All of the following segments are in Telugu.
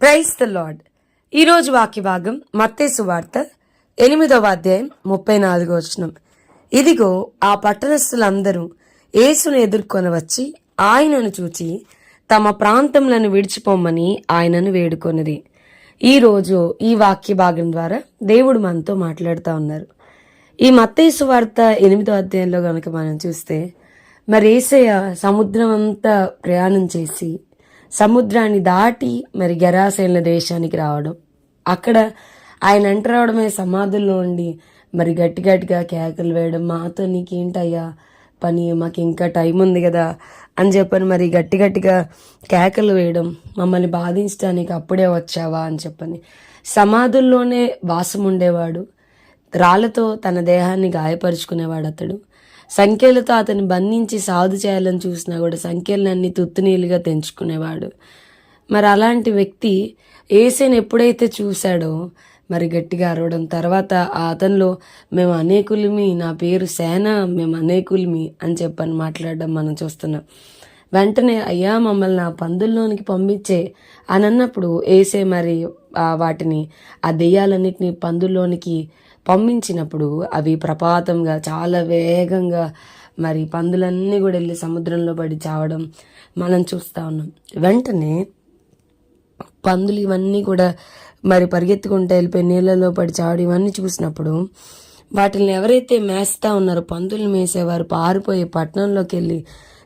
Price the lord. ఈరోజు వాక్య భాగం మత్తేసు వార్త ఎనిమిదవ అధ్యాయం ముప్పై నాలుగో వచనం. ఇదిగో ఆ పట్టణస్థులందరూ యేసును ఎదుర్కొని వచ్చి ఆయనను చూచి తమ ప్రాంతములను విడిచిపోమ్మని ఆయనను వేడుకొనిది ఈరోజు ఈ వాక్య భాగం ద్వారా దేవుడు మనతో మాట్లాడుతూ ఉన్నారు. ఈ మత్తేసు వార్త ఎనిమిదో అధ్యాయంలో కనుక మనం చూస్తే మరి ఏసయ్య సముద్రం అంతా ప్రయాణం చేసి సముద్రాన్ని దాటి మరి గరాసేన దేశానికి రావడం. అక్కడ ఆయన ఎంటర్ అవడమే సమాధుల్లో ఉండి మరి గట్టి గట్టిగా కేకలు వేయడం. మాతో నీకేంటయ్యా పని? మాకు ఇంకా టైం ఉంది కదా అని చెప్పని మరి గట్టి గట్టిగా కేకలు వేయడం. మమ్మల్ని బాధించడానికి అప్పుడే వచ్చావా అని చెప్పని. సమాధుల్లోనే వాసం ఉండేవాడు రాళ్ళతో తన దేహాన్ని గాయపరుచుకునేవాడు అతడు సంఖ్యలతో అతన్ని బంధించి సాధు చేయాలని చూసినా కూడా సంఖ్యలన్నీ తుత్తునీలుగా తెంచుకునేవాడు. మరి అలాంటి వ్యక్తి ఏసేని ఎప్పుడైతే చూశాడో మరి గట్టిగా అరవడం తర్వాత ఆ అతనిలో మేము అనేకులమి నా పేరు సేన మేము అనేకులమి అని చెప్పని మాట్లాడడం మనం చూస్తున్నాం. వెంటనే అయ్యా మమ్మల్ని ఆ పందుల్లోనికి పంపించే అని అన్నప్పుడు ఏసే మరి వాటిని ఆ దెయ్యాలన్నిటిని పందుల్లోనికి పంపించినప్పుడు అవి ప్రపాతంగా చాలా వేగంగా మరి పందులన్నీ కూడా వెళ్ళి సముద్రంలో పడి చావడం మనం చూస్తూ ఉన్నాం. వెంటనే పందులు ఇవన్నీ కూడా మరి పరిగెత్తుకుంటూ వెళ్ళిపోయి నీళ్ళలో పడి చావడం ఇవన్నీ చూసినప్పుడు వాటిని ఎవరైతే మేస్తా ఉన్నారో పందులు మేసేవారు పారిపోయి పట్టణంలోకి వెళ్ళి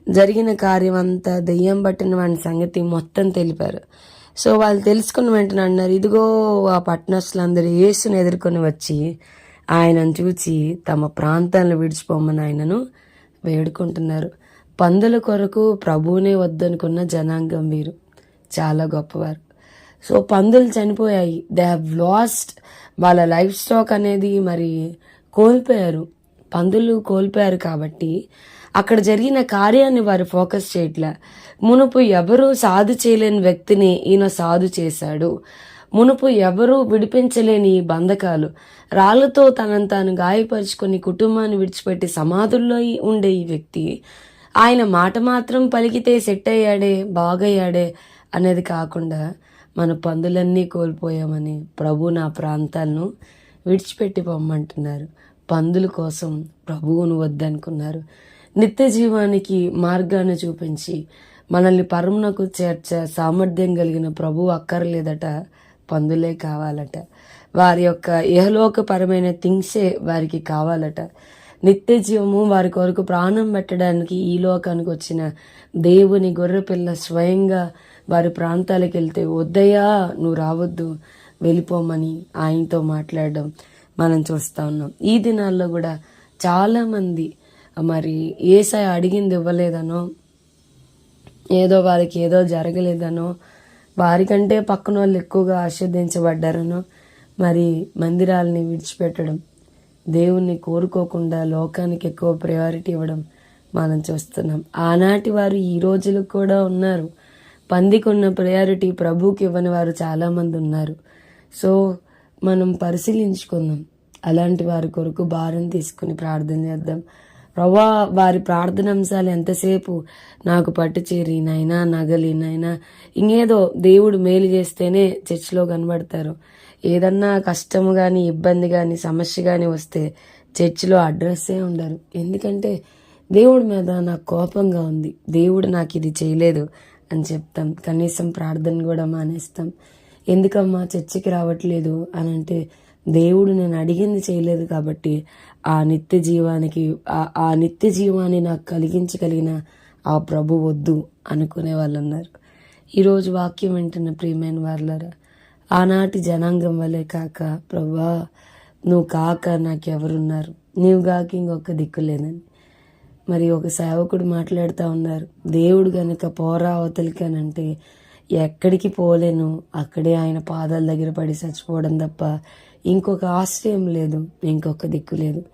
జరిగిన కార్యం అంతా దెయ్యం పట్టిన వాడి సంగతి మొత్తం తెలిపారు. సో వాళ్ళు తెలుసుకున్న వెంటనే అన్నారు ఇదిగో ఆ పట్టణస్తులందరూ యేసును ఎదుర్కొని వచ్చి ఆయనను చూచి తమ ప్రాంతాలను విడిచిపోమని ఆయనను వేడుకుంటున్నారు. పందుల కొరకు ప్రభువునే వద్దనుకున్న జనాంగం వీరు. చాలా గొప్పవారు. సో పందులు చనిపోయాయి. దే హ్యావ్ లాస్ట్ వాళ్ళ లైఫ్ స్టాక్ అనేది మరి కోల్పోయారు. పందులు కోల్పోయారు కాబట్టి అక్కడ జరిగిన కార్యాన్ని వారు ఫోకస్ చేయట్లే. మునుపు ఎవరు సాధు చేయలేని వ్యక్తిని ఈయన సాధు చేశాడు. మునుపు ఎవరూ విడిపించలేని ఈ బంధకాలు. రాళ్ళతో తనను తాను గాయపరుచుకొని కుటుంబాన్ని విడిచిపెట్టి సమాధుల్లో ఉండే ఈ వ్యక్తి ఆయన మాట మాత్రం పలికితే సెట్ అయ్యాడే బాగయ్యాడే అనేది కాకుండా మన పందులన్నీ కోల్పోయామని ప్రభు నా ప్రాంతాలను విడిచిపెట్టి పొమ్మంటున్నారు. పందుల కోసం ప్రభువును వద్దనుకున్నారు. నిత్య జీవానికి మార్గాన్ని చూపించి మనల్ని పరమునకు చేర్చే సామర్థ్యం కలిగిన ప్రభు అక్కర్లేదట పందులే కావాలట. వారి యొక్క ఏహలోకపరమైన థింగ్సే వారికి కావాలట. నిత్య జీవము వారి కొరకు ప్రాణం పెట్టడానికి ఈ లోకానికి వచ్చిన దేవుని గొర్రెపిల్ల స్వయంగా వారి ప్రాంతాలకు వెళ్తే వద్దయా నువ్వు రావద్దు వెళ్ళిపోమని ఆయనతో మాట్లాడడం. మనం చూస్తూ ఉన్నాం. ఈ దినాల్లో కూడా చాలామంది మరి ఏసై అడిగింది ఇవ్వలేదనో ఏదో వారికి ఏదో జరగలేదనో వారికంటే పక్కన వాళ్ళు ఎక్కువగా ఆస్వాదించబడ్డారనో మరి మందిరాలని విడిచిపెట్టడం దేవుణ్ణి కోరుకోకుండా లోకానికి ఎక్కువ ప్రయారిటీ ఇవ్వడం మనం చూస్తున్నాం. ఆనాటి వారు ఈ రోజులు కూడా ఉన్నారు. పందికున్న ప్రయారిటీ ప్రభుకి ఇవ్వని వారు చాలామంది ఉన్నారు. సో మనం పరిశీలించుకుందాం. అలాంటి వారి కొరకు భారం తీసుకుని ప్రార్థన చేద్దాం. ప్రభా వారి ప్రార్థన అంశాలు ఎంతసేపు నాకు పట్టు చేరి నగలి ఇంకేదో దేవుడు మేలు చేస్తేనే చర్చిలో కనబడతారు. ఏదన్నా కష్టము కానీ ఇబ్బంది కానీ సమస్య కానీ వస్తే చర్చిలో అడ్రస్సే ఉండరు. ఎందుకంటే దేవుడి మీద నాకు కోపంగా ఉంది. దేవుడు నాకు ఇది చేయలేదు అని చెప్తాం. కనీసం ప్రార్థన కూడా మానేస్తాం. ఎందుకమ్మా చర్చికి రావట్లేదు అని అంటే దేవుడు నేను అడిగింది చేయలేదు కాబట్టి ఆ నిత్య జీవానికి ఆ- నిత్య జీవాన్ని నాకు కలిగించగలిగిన ఆ ప్రభు వద్దు అనుకునే వాళ్ళు ఉన్నారు ఈరోజు వాక్యం వింటున్న ప్రియమైన వాళ్ళరా ఆనాటి జనాంగం వలె కాక ప్రభా నువ్వు కాక నాకెవరున్నారు? నీవు కాక ఇంకొక దిక్కు లేదని. మరి ఒక సేవకుడు మాట్లాడుతూ ఉన్నారు దేవుడు కనుక పోరా అవతలికి అని అంటే ఎక్కడికి పోలేను. అక్కడే ఆయన పాదాల దగ్గర పడి చచ్చిపోవడం తప్ప ఇంకొక ఆశ్రయం లేదు ఇంకొక దిక్కు లేదు.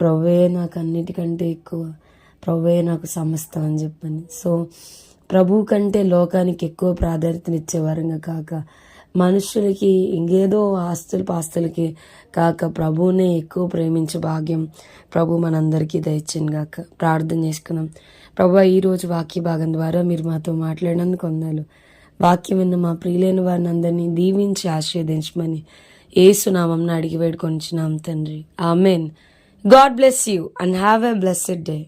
ప్రవ్వే నాకు అన్నిటికంటే ఎక్కువ. ప్రవ్వే నాకు సమస్తం అని చెప్పని. సో ప్రభు కంటే లోకానికి ఎక్కువ ప్రాధాన్యతనిచ్చేవారంగా కాక మనుషులకి ఇంకేదో ఆస్తులు పాస్తులకి కాక ప్రభువునే ఎక్కువ ప్రేమించే భాగ్యం ప్రభు మనందరికీ దయచేను కాక ప్రార్థన చేసుకున్నాం. ప్రభు ఈరోజు వాక్య భాగం ద్వారా మీరు మాతో మాట్లాడినందుకు వందాలు వాక్యం విన్న మా ప్రియులైన వారిని అందరినీ దీవించి ఆశీర్వదించమని ఏసునామం అడిగి వేడుకొంచున్నాం తండ్రి. Amen. God bless you and have a blessed day.